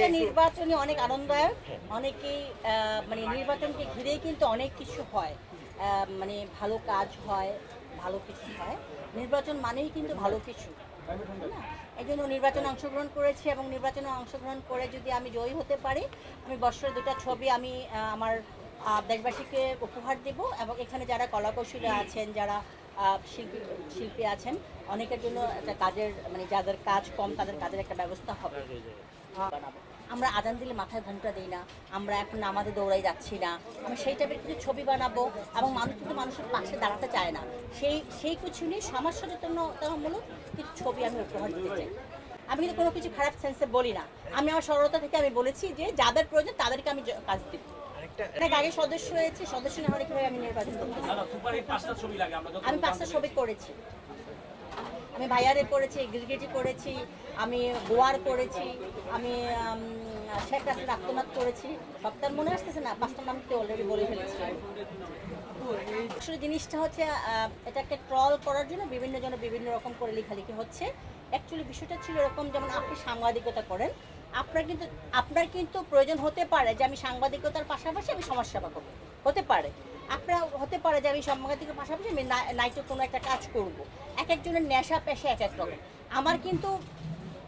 এটা নির্বাচনী অনেক আনন্দদায়ক অনেকেই মানে নির্বাচনকে ঘিরেই কিন্তু অনেক কিছু হয়। আহ, মানে ভালো কাজ হয় ভালো কিছু হয়। নির্বাচন মানেই কিন্তু ভালো কিছু এই জন্য নির্বাচনে অংশগ্রহণ করেছি এবং নির্বাচনে অংশগ্রহণ করে যদি আমি জয়ী হতে পারি আমি বছরের দুটো ছবি আমি আমার দেশবাসীকে উপহার দেব এবং এখানে যারা কলাকৌশলী আছেন যারা আহ, শিল্পী শিল্পী আছেন অনেকের জন্য একটা কাজের মানে যাদের কাজ কম তাদের কাজের একটা ব্যবস্থা হবে। বানাবো। আমরা আজান দিলে মাথায় ঘুমটা দিই না আমরা এখন আমাদের দৌড়াই যাচ্ছি না আমি সেই টাইপের কিছু ছবি বানাবো এবং মানুষ কিন্তু মানুষের পাশে দাঁড়াতে চায় না। সেই সেই কিছু নিয়ে সমাজ সচেতনতামূলক কিছু ছবি আমি উপহার দিতে চাই। আমি কিন্তু কোনো কিছু খারাপ সেন্সে বলি না। আমি আমার সরলতা থেকে আমি বলেছি যে যাদের প্রয়োজন তাদেরকে আমি কাজ দিব অনেক আগে সদস্য হয়েছে সদস্য না হলে কীভাবে আমি নির্বাচন করতে আমি পাঁচটা ছবি করেছি। আমি ভাইয়ারে করেছি গিরগিটি করেছি, আমি গোয়ার করেছি, আমি শেখ হাসিনা আত্মনাথ করেছি। সপ্তাহ মনে আসতেছে না, পাঁচটা নাম তো অলরেডি বলে ফেলেছি। আসলে জিনিসটা হচ্ছে এটাকে ট্রল করার জন্য বিভিন্ন জন বিভিন্ন রকম করে লেখালেখি হচ্ছে। অ্যাকচুয়ালি বিষয়টা ছিল এরকম, যেমন আপনি সাংবাদিকতা করেন, আপনার কিন্তু আপনার কিন্তু প্রয়োজন হতে পারে যে আমি সাংবাদিকতার পাশাপাশি আমি সমাজসেবা করব। হতে পারে। আপনার হতে পারে যে আমি সাংবাদিকের পাশাপাশি আমি নাইটে কোনো একটা কাজ করব। এক একজনের নেশা, পেশা এক এক রকম। আমার কিন্তু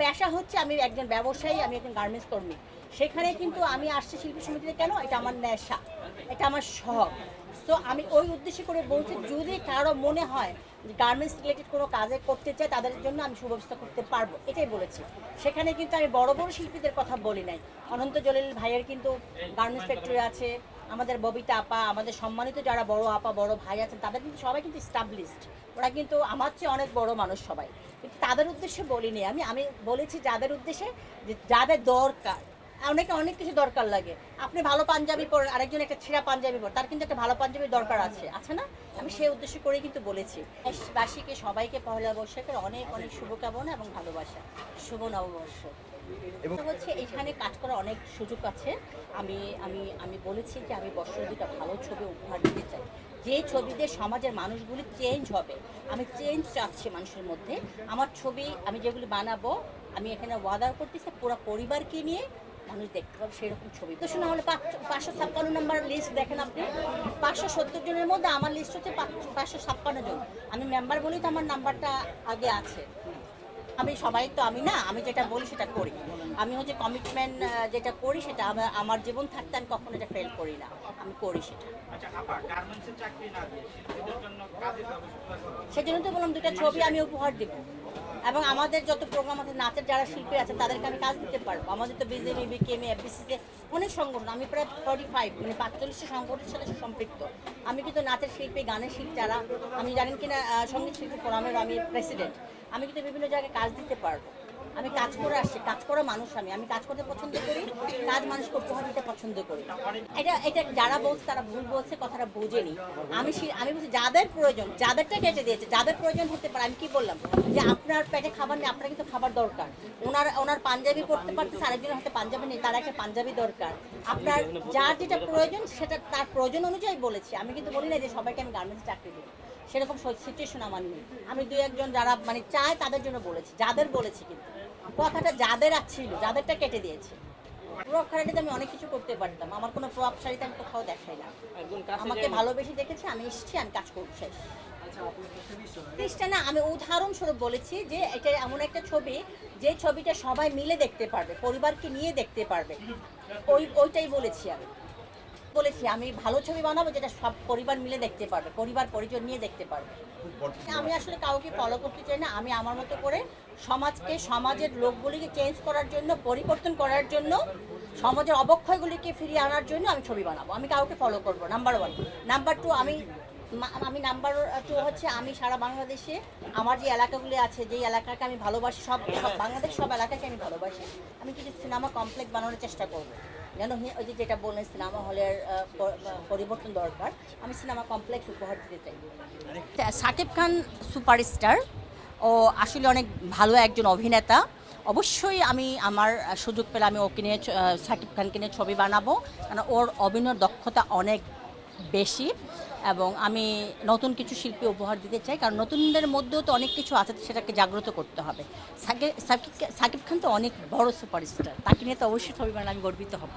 পেশা হচ্ছে আমি একজন ব্যবসায়ী, আমি একজন গার্মেন্টস কর্মী। সেখানে কিন্তু আমি আসছি শিল্পী সমিতিতে কেন? এটা আমার নেশা। এটা আমার শখ। তো আমি ওই উদ্দেশ্যে করে বলছি, যদি কারও মনে হয় যে গার্মেন্টস রিলেটেড কোনো কাজে করতে চায়, তাদের জন্য আমি সুব্যবস্থা করতে পারব। এটাই বলেছি। সেখানে কিন্তু আমি বড় বড় শিল্পীদের কথা বলি নাই। অনন্ত জলিল ভাইয়ের কিন্তু গার্মেন্টস ফ্যাক্টরি আছে। আমাদের ববিতা আপা, আমাদের সম্মানিত যারা বড় আপা, বড় ভাই আছেন, তাদের কিন্তু সবাই কিন্তু স্টাবলিশড ওরা কিন্তু আমার চেয়ে অনেক বড় মানুষ সবাই। কিন্তু তাদের উদ্দেশ্যে বলিনি আমি। আমি বলেছি যাদের উদ্দেশ্যে যে যাদের দরকার, অনেকে অনেক কিছু দরকার লাগে। আপনি ভালো পাঞ্জাবি পরেন আরেকজন একটা ছেঁড়া পাঞ্জাবি পর, তার কিন্তু একটা ভালো পাঞ্জাবি দরকার আছে। আছে না? আমি সেই উদ্দেশ্য করেই কিন্তু বলেছি। দেশবাসীকে, সবাইকে পহেলা বৈশাখের অনেক অনেক শুভকামনা এবং ভালোবাসা। শুভ নববর্ষ। এবং হচ্ছে এখানে কাজ করার অনেক সুযোগ আছে। আমি আমি আমি বলেছি যে আমি দুটো ভালো ছবি উপহার দিতে চাই। যে ছবিতে সমাজের মানুষগুলি চেঞ্জ হবে, আমি চেঞ্জ চাচ্ছি মানুষের মধ্যে। আমার ছবি আমি যেগুলি বানাবো, আমি এখানে ওয়াদা করতেছি, পুরো পরিবারকে নিয়ে মানুষ দেখতে পাবে সেরকম ছবি। তো শোনা হলে পাঁচশো ছাপ্পান্ন নম্বর লিস্ট দেখেন আপনি। পাঁচশো সত্তর জনের মধ্যে আমার লিস্ট হচ্ছে পাঁচ- পাঁচশো ছাপ্পান্ন জন। আমি মেম্বার বলেই তো আমার নাম্বারটা আগে আছে। আমি সবাই তো আমি না আমি যেটা বলি সেটা করি। আমি হচ্ছে কমিটমেন্ট যেটা করি সেটা আমার জীবন থাকতে আমি কখনো এটা ফেল করি না। আমি করি সেটা। আচ্ছা সেজন্য তো বললাম দুটা ছবি আমি উপহার দেবো। এবং আমাদের যত প্রোগ্রাম আছে নাচের যারা শিল্পী আছে তাদেরকে আমি কাজ দিতে পারব। আমাদের তো বিজেপি বিকেএমএ এফবিসিতে অনেক সংগঠন আমি প্রায় ফর্টি ফাইভ মানে পাঁচচল্লিশটা সংগঠনের সাথে সম্পৃক্ত। আমি কিন্তু নাচের শিল্পী গানের শিল্পী যারা আমি জানেন কিনা সংগীত শিল্পী ফোরামের আমি প্রেসিডেন্ট আমি কিন্তু বিভিন্ন জায়গায় কাজ দিতে পারব। আমি কাজ করে আসছি, কাজ করা মানুষ আমি। আমি কাজ করতে পছন্দ করি, কাজ মানুষকে উপহার দিতে পছন্দ করি। এটা এটা যারা বলছে তারা ভুল বলছে, কথাটা বোঝেনি। আমি আমি বলছি যাদের প্রয়োজন, যাদেরটা কেটে দিয়েছে, যাদের প্রয়োজন হতে পারে, আমি কি বললাম? যে আপনার পেটে খাবার নেই, আপনার কিন্তু খাবার দরকার। ওনার ওনার পাঞ্জাবি পড়তে পারতেছে, আরেকজনের হাতে পাঞ্জাবি নেই, তার একটা পাঞ্জাবি দরকার। আপনার যার যেটা প্রয়োজন, সেটা তার প্রয়োজন অনুযায়ী বলেছি। আমি কিন্তু বলি না যে সবাইকে আমি গার্মেন্টস চাকরি দিই। সেরকম সিচুয়েশন আমার নেই। আমি দু একজন যারা মানে চায় তাদের জন্য বলেছি যাদের বলেছি কিন্তু। কথাটা যাদের ছিল যাদেরটা কেটে দিয়েছে। প্রভাবশালীতে আমি অনেক কিছু করতে পারতাম। আমার কোনো প্রভাবশালীতে আমি কোথাও দেখাই না। আমাকে ভালোবেসে দেখেছে আমি এসেছি আমি কাজ করব শেষ। না আমি উদাহরণস্বরূপ বলেছি যে এটা এমন একটা ছবি যে ছবিটা সবাই মিলে দেখতে পারবে পরিবারকে নিয়ে দেখতে পারবে। ওই ওইটাই বলেছি আমি। বলেছি আমি ভালো ছবি বানাবো যেটা সব পরিবার মিলে দেখতে পারবে পরিবার পরিজন নিয়ে দেখতে পারবে। আমি আসলে কাউকে ফলো করতে চাই না আমি আমার মতো করে সমাজকে সমাজের লোকগুলিকে চেঞ্জ করার জন্য পরিবর্তন করার জন্য সমাজের অবক্ষয়গুলিকে ফিরিয়ে আনার জন্য আমি ছবি বানাবো। আমি কাউকে ফলো করব নাম্বার ওয়ান নাম্বার টু আমি আমি নাম্বার টু হচ্ছে আমি সারা বাংলাদেশে আমার যে এলাকাগুলি আছে যেই এলাকাকে আমি ভালোবাসি সব সব বাংলাদেশ সব এলাকাকে আমি ভালোবাসি। আমি কিছু সিনেমা কমপ্লেক্স বানানোর চেষ্টা করব। যেন ওই যে যেটা বললেন সিনেমা হলের পরিবর্তন দরকার আমি সিনেমা কমপ্লেক্স উপহার দিতে চাই। সাকিব খান সুপারস্টার ও আসলে অনেক ভালো একজন অভিনেতা। অবশ্যই আমি আমার সুযোগ পেলে আমি ওকে নিয়ে সাকিব খানকে নিয়ে ছবি বানাবো কারণ ওর অভিনয় দক্ষতা অনেক বেশি। এবং আমি নতুন কিছু শিল্পী উপহার দিতে চাই, কারণ নতুনদের মধ্যেও তো অনেক কিছু আছে, সেটাকে জাগ্রত করতে হবে। সাকিব সাকিব খান তো অনেক বড় সুপারস্টার, তাকে নিয়ে তো অবশ্যই ছবি বানালে আমি গর্বিত হব।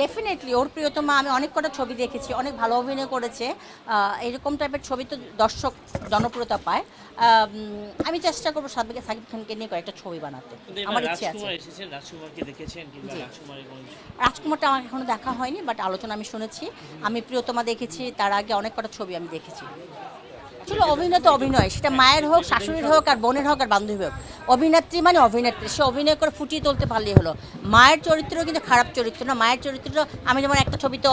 ডেফিনেটলি ওর প্রিয়তমা আমি অনেক কটা ছবি দেখেছি অনেক ভালো অভিনয় করেছে। এরকম টাইপের ছবি তো দর্শক জনপ্রিয়তা পায়। আমি চেষ্টা করব সাকিব সাকিব খানকে নিয়ে কয়েকটা ছবি বানাতে। আমার ইচ্ছে আছে? রাজকুমারটা আমার এখনও দেখা হয়নি বাট আলোচনা আমি শুনেছি। আমি প্রিয়তমা দেখেছি তার আগে অনেক কটা ছবি আমি দেখেছি। আসলে অভিনয় তো অভিনয় সেটা মায়ের হোক শাশুড়ির হোক আর বোনের হোক আর বান্ধবী হোক। অভিনেত্রী মানে অভিনেত্রী। সে অভিনয় করে ফুটিয়ে তুলতে পারলেই হলো। মায়ের চরিত্র কিন্তু খারাপ চরিত্র না। মায়ের চরিত্র আমি যেমন একটা ছবিতে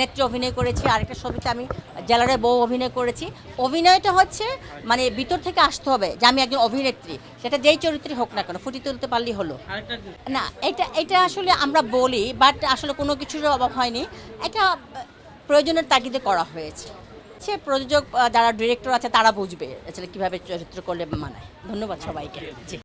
নেত্রী অভিনয় করেছি আরেকটা ছবিতে আমি জেলারে বউ অভিনয় করেছি। অভিনয়টা হচ্ছে মানে ভিতর থেকে আসতে হবে যে আমি একজন অভিনেত্রী। সেটা যেই চরিত্রে হোক না কেন ফুটিয়ে তুলতে পারলেই হলো। না এটা এটা আসলে আমরা বলি বাট আসলে কোনো কিছুর অভাব হয়নি। এটা প্রয়োজনের তাগিদে করা হয়েছে। সে প্রযোজক যারা ডিরেক্টর আছে তারা বুঝবে আসলে কীভাবে চরিত্র করলে মানায়। ধন্যবাদ সবাইকে। জি।